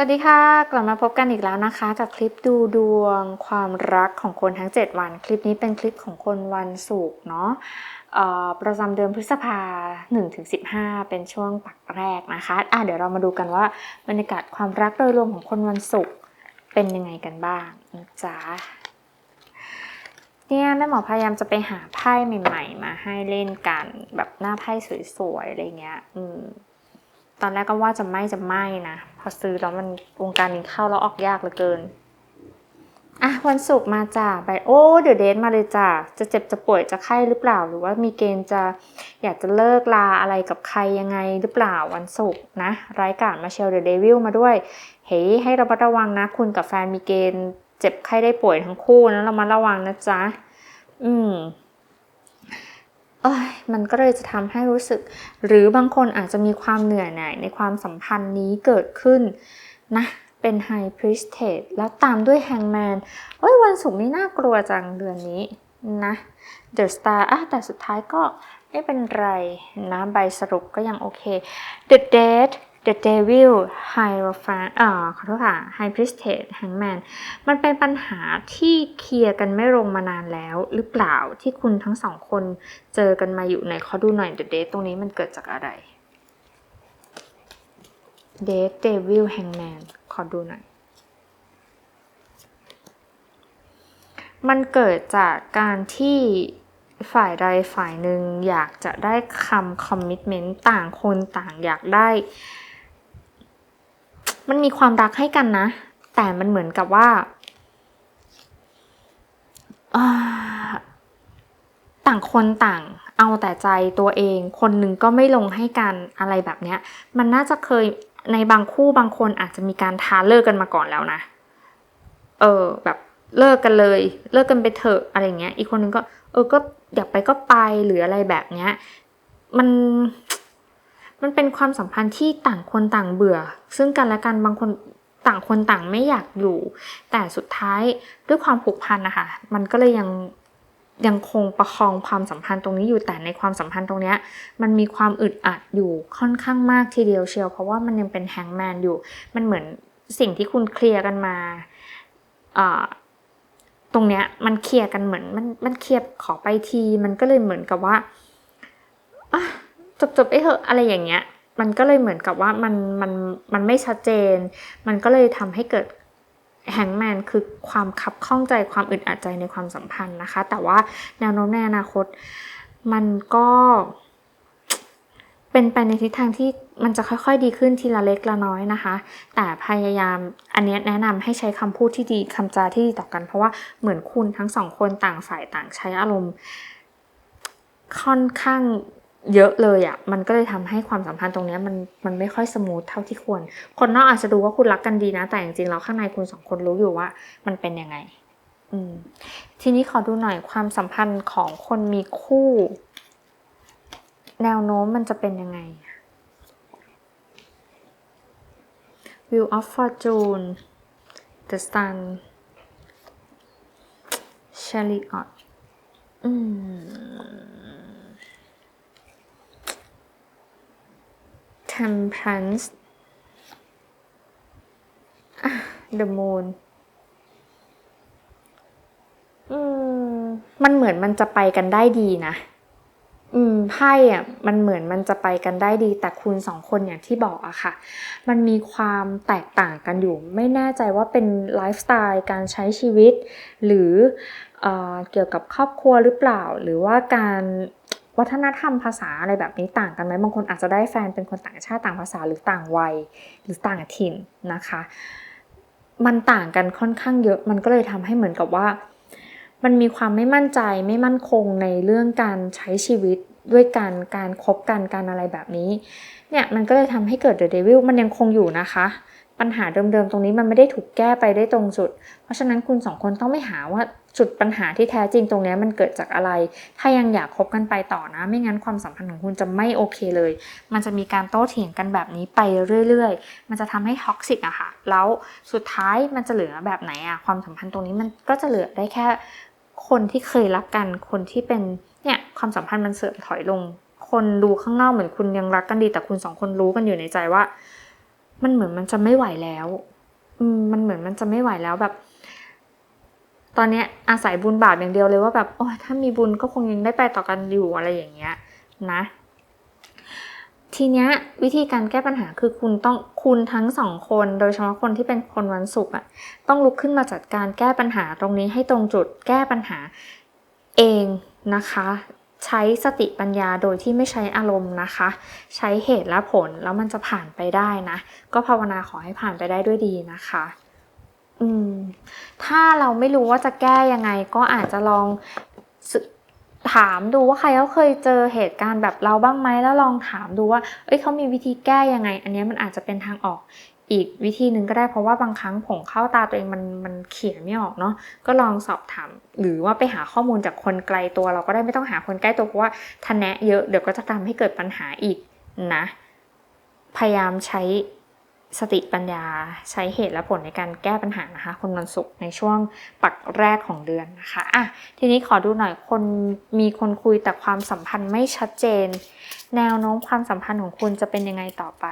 สวัสดีค่ะ กลับมาพบกันอีกแล้วนะคะ กับคลิปดูดวงความรักของคนทั้ง 7 วัน คลิปนี้เป็นคลิปของคนวันศุกร์เนาะประจำเดือนพฤษภา 1-15 เป็นช่วงปักแรกนะคะอะเดี๋ยวเรามาดูกันว่าบรรยากาศความรักโดยรวมของคนวันศุกร์เป็นยังไงกันบ้างนะจ๊ะเนี่ยแม่หมอพยายามจะไปหาไพ่ใหม่ ๆ มาให้เล่นกัน แบบหน้าไพ่สวยๆอะไรเงี้ย อืม ตอนแรกก็ว่าจะไม่จะไม่นะ พอซื้อแล้วมันวงการนี้เข้าแล้วออกยากเหลือเกิน อะวันศุกร์มาจ้าไปโอ้เดี๋ยวเดทมาเลยจ้าจะเจ็บจะป่วยจะไข้หรือเปล่า หรือว่ามีเกณฑ์จะอยากจะเลิกลาอะไรกับใครยังไงหรือเปล่าวันศุกร์นะร้ายกาจมาเชลเดอะเดวิลมาด้วย เฮ้ยให้ระมัดระวังนะ คุณกับแฟนมีเกณฑ์ เจ็บไข้ได้ป่วยทั้งคู่นะเรามาระวังนะจ๊ะอืม เอ้ยมันก็เลยจะทำให้รู้สึก หรือบางคนอาจจะมีความเหนื่อยหน่ายในความสัมพันธ์นี้เกิดขึ้นนะเป็น High Priestess แล้วตามด้วย Hangman เอ้ยวันศุกร์นี้น่ากลัวจังเดือนนี้นะ The Star อะแต่สุดท้ายก็ไม่เป็นไรนะใบสรุปก็ยังโอเค The Dead The Devil Hierophant อ่าขอโทษค่ะ High Priestess Hangman มันเป็นปัญหาที่เคลียร์กันไม่ลงมานานแล้ว หรือเปล่าที่คุณทั้งสองคนเจอกันมาอยู่ในขอดูหน่อย The Dead ตรงนี้มันเกิดจากอะไร Dead Devil Hangman ขอดูหน่อย มันเกิดจากการที่ฝ่ายใดฝ่ายหนึ่งอยากจะได้คำคอมมิ t เมนต์ต่างคนต่างอยากได้ มันมีความรักให้กันนะ แต่มันเหมือนกับว่าต่างคนต่างเอาแต่ใจตัวเอง คนหนึ่งก็ไม่ลงให้กันอะไรแบบเนี้ย มันน่าจะเคยในบางคู่บางคนอาจจะมีการท้าเลิกกันมาก่อนแล้วนะ เออแบบเลิกกันเลย เลิกกันไปเถอะอะไรเงี้ย อีกคนนึงก็ เออก็อยากไปก็ไปหรืออะไรแบบเนี้ย มัน มันเป็นความสัมพันธ์ที่ต่างคนต่างเบื่อ ซึ่งกันและกันบางคนต่างคนต่างไม่อยากอยู่ แต่สุดท้ายด้วยความผูกพันนะคะมันก็เลยยังยังคงประคองความสัมพันธ์ตรงนี้อยู่แต่ในความสัมพันธ์ตรงนี้มันมีความอึดอัดอยู่ค่อนข้างมากทีเดียวเชียว เพราะว่ามันยังเป็นแฮงแมนอยู่ มันเหมือนสิ่งที่คุณเคลียร์กันมาตรงเนี้ยมันเคลียร์กันเหมือนมันมันเคลียร์ขอไปที มันก็เลยเหมือนกับว่าอ จบจบไปเถอะอะไรอย่างเงี้ย มันก็เลยเหมือนกับว่ามันมันมันไม่ชัดเจน มันก็เลยทำให้เกิดแฮงแมนคือความคับข้องใจความอึดอัดใจในความสัมพันธ์นะคะ แต่ว่าแนวโน้มในอนาคตมันก็เป็นไปในทิศทางที่มันจะค่อยๆ ดีขึ้นทีละเล็กละน้อยนะคะ แต่พยายามอันนี้แนะนำให้ใช้คำพูดที่ดีคำจาที่ดีต่อกัน เพราะว่าเหมือนคุณทั้งสองคนต่างฝ่ายต่างใช้อารมณ์ ค่อนข้าง เยอะเลยอะ่ะ มันก็เลยทำให้ความสัมพันธ์ตรงนี้มันมันไม่ค่อยสมูทเท่าที่ควร คนนอกอาจจะดูว่าคุณรักกันดีนะ แต่จริงๆแล้วข้างในคุณสองคนรู้อยู่ว่า มันเป็นยังไง อืม ทีนี้ขอดูหน่อยความสัมพันธ์ของคนมีคู่ แนวโน้มมันจะเป็นยังไง Wheel of Fortune The Sun Chariot อืม Temperance อะ The Moon อืม มันเหมือนมันจะไปกันได้ดีนะ อืม ไพ่อะ มันเหมือนมันจะไปกันได้ดี แต่คุณสองคนอย่างที่บอกอะค่ะ มันมีความแตกต่างกันอยู่ ไม่แน่ใจว่าเป็นไลฟ์สไตล์การใช้ชีวิต หรือเออเกี่ยวกับครอบครัวหรือเปล่า หรือว่าการ วัฒนธรรมภาษาอะไรแบบนี้ต่างกันไหมบางคนอาจจะได้แฟนเป็นคนต่างชาติต่างภาษาหรือต่างวัยหรือต่างถิ่นนะคะ มันต่างกันค่อนข้างเยอะมันก็เลยทำให้เหมือนกับว่า มันมีความไม่มั่นใจไม่มั่นคงในเรื่องการใช้ชีวิตด้วยกันการคบกันการอะไรแบบนี้เนี่ยมันก็เลยทำให้เกิดเดอะเดวิลมันยังคงอยู่นะคะ ปัญหาเดิมๆตรงนี้มันไม่ได้ถูกแก้ไปได้ตรงจุด เพราะฉะนั้นคุณสองคนต้องไม่หาว่า จุดปัญหาที่แท้จริงตรงนี้มันเกิดจากอะไร ถ้ายังอยากคบกันไปต่อนะ ไม่งั้นความสัมพันธ์ของคุณจะไม่โอเคเลย มันจะมีการโต้เถียงกันแบบนี้ไปเรื่อยๆ มันจะทำให้ท็อกซิกอะค่ะ แล้วสุดท้ายมันจะเหลือแบบไหนอะความสัมพันธ์ตรงนี้มันก็จะเหลือได้แค่คนที่เคยรักกัน คนที่เป็นเนี่ยความสัมพันธ์มันเสื่อมถอยลง คนดูข้างนอกเหมือนคุณยังรักกันดี แต่คุณสองคนรู้กันอยู่ในใจว่า มันเหมือนมันจะไม่ไหวแล้ว มันเหมือนมันจะไม่ไหวแล้วแบบ ตอนนี้อาศัยบุญบาปอย่างเดียวเลยว่าแบบโอ้ยถ้ามีบุญก็คงยังได้ไปต่อกันอยู่อะไรอย่างเงี้ยนะ ทีเนี้ยวิธีการแก้ปัญหาคือคุณต้องคุณทั้งสองคน โดยเฉพาะคนที่เป็นคนวันศุกร์อะต้องลุกขึ้นมาจัดการแก้ปัญหาตรงนี้ให้ตรงจุดแก้ปัญหาเองนะคะ ใช้สติปัญญาโดยที่ไม่ใช้อารมณ์นะคะ ใช้เหตุและผลแล้วมันจะผ่านไปได้นะ ก็ภาวนาขอให้ผ่านไปได้ด้วยดีนะคะ อืม ถ้าเราไม่รู้ว่าจะแก้ยังไง ก็อาจจะลองถามดูว่าใครเขาเคยเจอเหตุการณ์แบบเราบ้างไหมแล้วลองถามดูว่า เอ้ยเขามีวิธีแก้ยังไง อันนี้มันอาจจะเป็นทางออกอีกวิธีหนึ่งก็ได้เพราะว่าบางครั้งผงเข้าตาตัวเองมันมันเขียนไม่ออกเนาะก็ลองสอบถาม หรือว่าไปหาข้อมูลจากคนไกลตัวเราก็ได้ไม่ต้องหาคนใกล้ตัวเพราะว่าทันแนะเยอะเดี๋ยวก็จะทำให้เกิดปัญหาอีกนะ พยายามใช้ สติปัญญาใช้เหตุและผลในการแก้ปัญหานะคะ คนวันศุกร์ในช่วงปักแรกของเดือนนะคะอะทีนี้ขอดูหน่อยคนมีคนคุยแต่ความสัมพันธ์ไม่ชัดเจน แนวโน้มความสัมพันธ์ของคุณจะเป็นยังไงต่อไป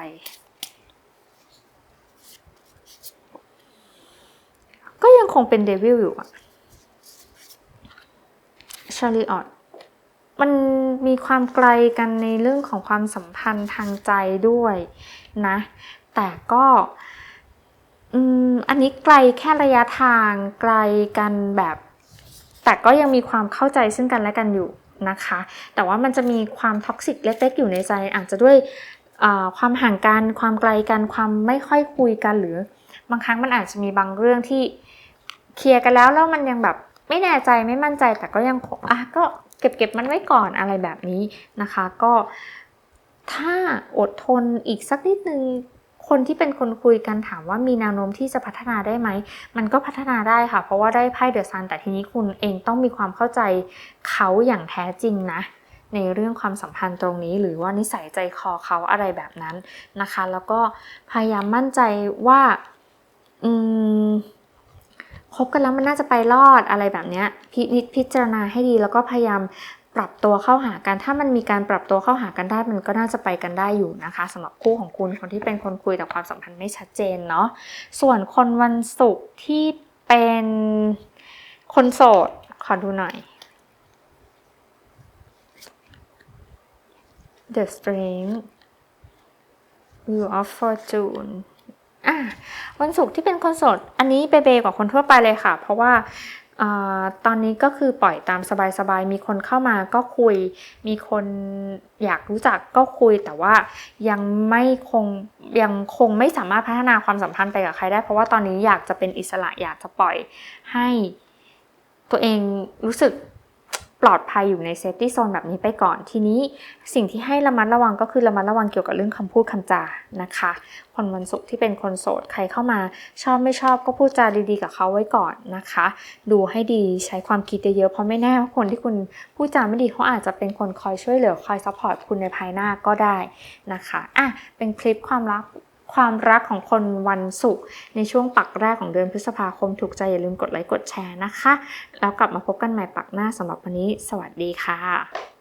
ก็ยังคงเป็นเดวิลอยู่อะชาลีออตมันมีความไกลกันในเรื่องของความสัมพันธ์ทางใจด้วยนะ แต่ก็อืมอันนี้ไกลแค่ระยะทางไกลกันแบบ แต่ก็ยังมีความเข้าใจซึ่งกันและกันอยู่นะคะ แต่ว่ามันจะมีความท็อกซิกเล็กๆ อยู่ในใจ อาจจะด้วยความห่างกัน ความไกลกัน ความไม่ค่อยคุยกันหรือ บางครั้งมันอาจจะมีบางเรื่องที่เคลียร์กันแล้วแล้วมันยังแบบไม่แน่ใจไม่มั่นใจ แต่ก็ยังอะก็เก็บเก็บมันไว้ก่อนอะไรแบบนี้นะคะ ก็ถ้าอดทนอีกสักนิดนึง คนที่เป็นคนคุยกันถามว่ามีแนวโน้มที่จะพัฒนาได้ไหม มันก็พัฒนาได้ค่ะ เพราะว่าได้ไพ่เดอะซันแต่ทีนี้คุณเองต้องมีความเข้าใจเขาอย่างแท้จริงนะ ในเรื่องความสัมพันธ์ตรงนี้ หรือว่านิสัยใจคอเขาอะไรแบบนั้นนะคะ แล้วก็พยายามมั่นใจว่าอืมคบกันแล้วมันน่าจะไปรอดอะไรแบบนี้พินิจพิจารณาให้ดีแล้วก็พยายาม ปรับตัวเข้าหากัน ถ้ามันมีการปรับตัวเข้าหากันได้ มันก็น่าจะไปกันได้อยู่นะคะสำหรับคู่ของคุณคนที่เป็นคนคุยแต่ความสัมพันธ์ไม่ชัดเจนเนาะส่วนคนวันศุกร์ที่เป็นคนโสดขอดูหน่อย The Spring Wheel of Fortune อะวันศุกร์ที่เป็นคนโสด อันนี้เบเบกว่าคนทั่วไปเลยค่ะ เพราะว่า ตอนนี้ก็คือปล่อยตามสบายๆ มีคนเข้ามาก็คุย มีคนอยากรู้จักก็คุย แต่ว่ายังไม่คงยังคงไม่สามารถพัฒนาความสัมพันธ์ไปกับใครได้ เพราะว่าตอนนี้อยากจะเป็นอิสระอยากจะปล่อยให้ตัวเองรู้สึก ลอดภัยอยู่ในเซฟตี้โซนแบบนี้ไปก่อน ทีนี้สิ่งที่ให้ระมัดระวังก็คือระมัดระวังเกี่ยวกับเรื่องคำพูดคำจานะคะ คนวันศุกร์ที่เป็นคนโสดใครเข้ามา ชอบไม่ชอบก็พูดจาดีๆกับเขาไว้ก่อนนะคะ ดูให้ดีใช้ความคิดเยอะๆเพราะไม่แน่ว่าคนที่คุณพูดจาไม่ดีเขาอาจจะเป็นคนคอยช่วยเหลือคอยซัพพอร์ตคุณในภายหน้าก็ได้นะคะอะเป็นคลิปความรัก ความรักของคนวันศุกร์ในช่วงปักแรกของเดือนพฤษภาคมถูกใจอย่าลืมกดไลค์กดแชร์นะคะ แล้วกลับมาพบกันใหม่ปักหน้าสำหรับวันนี้ สวัสดีค่ะ